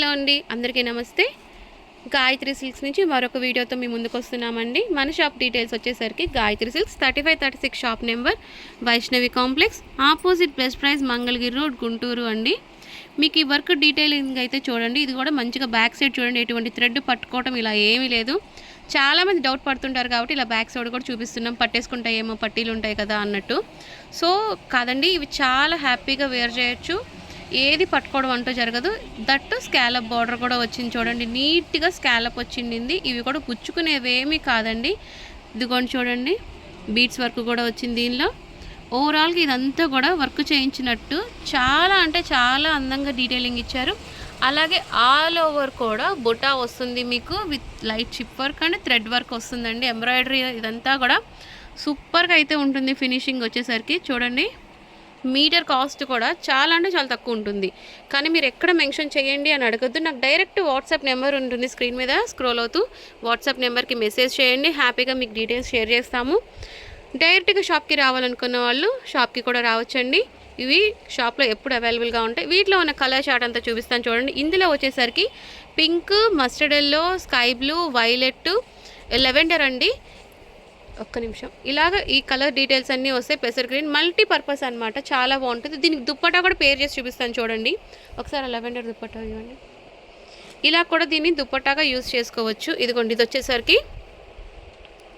Hello అండి అందరికీ నమస్తే. గాయత్రి సిల్క్స్ నుంచి మరొక వీడియోతో మీ ముందుకు వస్తున్నామండి. మన షాప్ డీటెయిల్స్ వచ్చేసరికి Gayatri silks thirty five thirty six shop number Vaishnavi complex opposite best price Mangalagiri road Guntur అండి. మీకు ఈ వర్క్ డీటెయిలింగ్ అయితే చూడండి ఇది కూడా మంచిగా బ్యాక్ సైడ్ చూడండి ఎటువంటి థ్రెడ్ పట్టుకోవటం ఇలా ఏమీ లేదు. చాలామంది డౌట్ పడుతుంటారు కాబట్టి ఇలా బ్యాక్ సైడ్ కూడా చూపిస్తున్నాం పట్టేసుకుంటాయేమో పట్టీలు ఉంటాయి కదా అన్నట్టు. సో కాదండి ఇవి చాలా హ్యాపీగా వేర్ చేయొచ్చు. ఏది పట్టుకోవడం అంటూ జరగదు. దట్టు స్కాలప్ బార్డర్ కూడా వచ్చింది చూడండి. నీట్గా స్కాలప్ వచ్చింది ఇవి కూడా గుచ్చుకునేవేమీ కాదండి. ఇదిగోండి చూడండి. బీట్స్ వర్క్ కూడా వచ్చింది దీనిలో. ఓవరాల్గా ఇదంతా కూడా వర్క్ చేయించినట్టు చాలా అంటే చాలా అందంగా డీటెయిలింగ్ ఇచ్చారు. అలాగే ఆల్ ఓవర్ కూడా బొటా వస్తుంది మీకు with light chip work and thread work వస్తుందండి. ఎంబ్రాయిడరీ ఇదంతా కూడా సూపర్గా అయితే ఉంటుంది ఫినిషింగ్ వచ్చేసరికి. చూడండి. మీటర్ కాస్ట్ కూడా చాలా అంటే చాలా తక్కువ ఉంటుంది. కానీ మీరు ఎక్కడ మెన్షన్ చేయండి అని అడగద్దు. నాకు డైరెక్ట్ వాట్సాప్ నెంబర్ ఉంటుంది స్క్రీన్ మీద. స్క్రోల్ అవుతూ వాట్సాప్ నెంబర్కి మెసేజ్ చేయండి. హ్యాపీగా మీకు డీటెయిల్స్ షేర్ చేస్తాము. డైరెక్ట్గా షాప్కి రావాలనుకున్న వాళ్ళు షాప్కి కూడా రావచ్చండి. ఇవి షాప్లో ఎప్పుడు అవైలబుల్గా ఉంటాయి. వీటిలో ఉన్న కలర్ షార్ట్ అంతా చూపిస్తాను చూడండి. ఇందులో వచ్చేసరికి pink mustard yellow sky blue violet lavender అండి. ఒక్క నిమిషం. ఇలాగ ఈ కలర్ డీటెయిల్స్ అన్నీ వస్తాయి పెసర్ గ్రీన్ మల్టీపర్పస్ అనమాట చాలా బాగుంటుంది. దీనికి దుప్పటా కూడా పేర్ చేసి చూపిస్తాను చూడండి. ఒకసారి లెవెండర్ దుప్పటా ఇవ్వండి. ఇలా కూడా దీన్ని దుప్పటాగా యూజ్ చేసుకోవచ్చు. ఇదిగోండి ఇది వచ్చేసరికి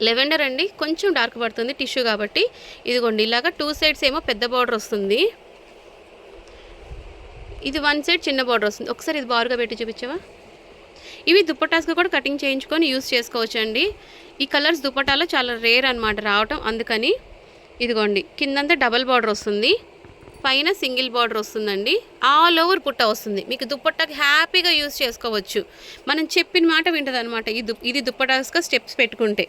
లెవెండర్ అండి. కొంచెం డార్క్ పడుతుంది టిష్యూ కాబట్టి. ఇదిగోండి ఇలాగా టూ సైడ్స్ ఏమో పెద్ద బార్డర్ వస్తుంది. ఇది వన్ సైడ్ చిన్న బార్డర్ వస్తుంది. ఒకసారి ఇది బారుగా పెట్టి చూపించవా? ఇవి దుప్పటాస్గా కూడా కటింగ్ చేయించుకొని యూస్ చేసుకోవచ్చు అండి ఈ కలర్స్ దుప్పటాలో చాలా రేర్ అనమాట రావటం. అందుకని ఇదిగోండి కిందంతా డబల్ బార్డర్ వస్తుంది. పైన సింగిల్ బార్డర్ వస్తుందండి. ఆల్ ఓవర్ పుట్ట వస్తుంది. మీకు దుప్పట్టాకి హ్యాపీగా యూస్ చేసుకోవచ్చు. మనం చెప్పిన మాట వింటుంది అనమాట ఈ దు ఇది దుప్పటాస్గా స్టెప్స్ పెట్టుకుంటే.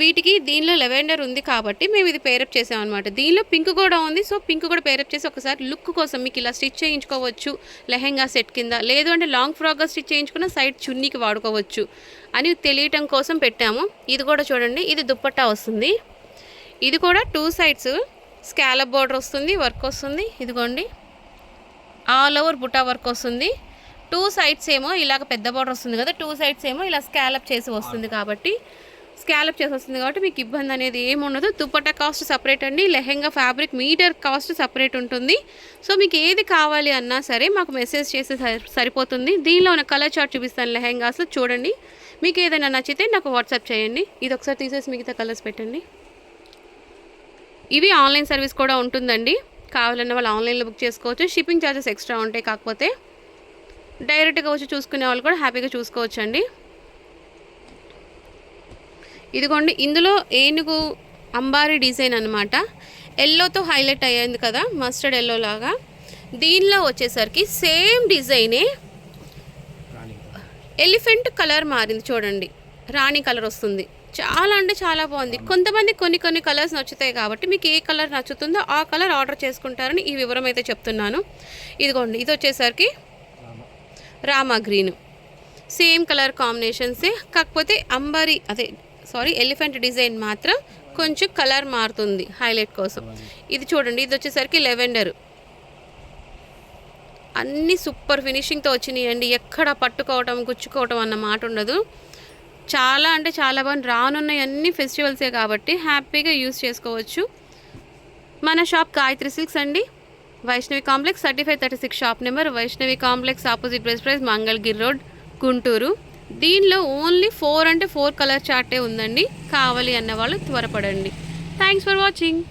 వీటికి దీనిలో లెవెండర్ ఉంది కాబట్టి మేము ఇది పేరప్ చేసామన్నమాట. దీనిలో పింక్ కూడా ఉంది సో పింక్ కూడా పేరప్ చేసి ఒకసారి లుక్ కోసం మీకు ఇలా స్టిచ్ చేయించుకోవచ్చు. లెహెంగా సెట్ కింద లేదు అంటే లాంగ్ ఫ్రాక్గా స్టిచ్ చేయించుకున్న సైడ్ చున్నీకి వాడుకోవచ్చు అని తెలియటం కోసం పెట్టాము. ఇది కూడా చూడండి ఇది దుప్పట్టా వస్తుంది. ఇది కూడా టూ సైడ్స్ స్కాలప్ బార్డర్ వస్తుంది వర్క్ వస్తుంది. ఇదిగోండి ఆల్ ఓవర్ బుటా వర్క్ వస్తుంది. టూ సైడ్స్ ఏమో ఇలాగ పెద్ద బార్డర్ వస్తుంది కదా టూ సైడ్స్ ఏమో ఇలా స్కాలప్ చేసి వస్తుంది కాబట్టి స్కాలప్ చేసి వస్తుంది కాబట్టి మీకు ఇబ్బంది అనేది ఏముండదు ఉండదు. కాస్ట్ సపరేట్ అండి. Lehenga fabric metre cost separate ఉంటుంది. సో మీకు ఏది కావాలి అన్నా సరే మాకు మెసేజ్ చేస్తే సరి- సరిపోతుంది. దీనిలో ఉన్న కలర్ చార్ట్ చూపిస్తాను లెహెంగాస్ చూడండి. మీకు ఏదైనా నచ్చితే నాకు వాట్సాప్ చేయండి. ఇది ఒకసారి తీసేసి మిగతా కలర్స్ పెట్టండి. ఇవి ఆన్లైన్ సర్వీస్ కూడా ఉంటుందండి. కావాలన్న వాళ్ళు ఆన్లైన్లో బుక్ చేసుకోవచ్చు. షిప్పింగ్ ఛార్జెస్ ఎక్స్ట్రా ఉంటాయి కాకపోతే. డైరెక్ట్గా వచ్చి చూసుకునే వాళ్ళు కూడా హ్యాపీగా చూసుకోవచ్చు అండి ఇదిగోండి ఇందులో ఏనుగు అంబారీ డిజైన్ అనమాట ఎల్లోతో హైలైట్ అయ్యింది కదా మస్టర్డ్ ఎల్లో లాగా. దీనిలో వచ్చేసరికి సేమ్ డిజైనే ఎలిఫెంట్ కలర్ మారింది చూడండి రాణి కలర్ వస్తుంది. చాలా అంటే చాలా బాగుంది. కొంతమంది కొన్ని కొన్ని కలర్స్ నచ్చుతాయి కాబట్టి మీకు ఏ కలర్ నచ్చుతుందో ఆ కలర్ ఆర్డర్ చేసుకుంటారని ఈ వివరం అయితే చెప్తున్నాను. ఇదిగోండి ఇది వచ్చేసరికి రామా గ్రీన్. సేమ్ కలర్ కాంబినేషన్సే కాకపోతే అంబారీ అదే సారీ ఎలిఫెంట్ డిజైన్ మాత్రం కొంచెం కలర్ మారుతుంది హైలైట్ కోసం. ఇది చూడండి ఇది వచ్చేసరికి లెవెండర్ అన్నీ సూపర్ ఫినిషింగ్తో వచ్చినాయండి. ఎక్కడ పట్టుకోవటం గుచ్చుకోవటం అన్న మాట ఉండదు. చాలా అంటే చాలా బాగా రానున్న అన్ని ఫెస్టివల్సే కాబట్టి హ్యాపీగా యూస్ చేసుకోవచ్చు. మన షాప్ గాయత్రి సిల్క్స్ అండి. Vaishnavi complex thirty five thirty six shop number Vaishnavi complex opposite best price Mangalagiri road Guntur. దీనిలో ఓన్లీ ఫోర్ అంటే ఫోర్ కలర్ చార్టే ఉందండి. కావాలి అన్న వాళ్ళు త్వరపడండి. Thanks for watching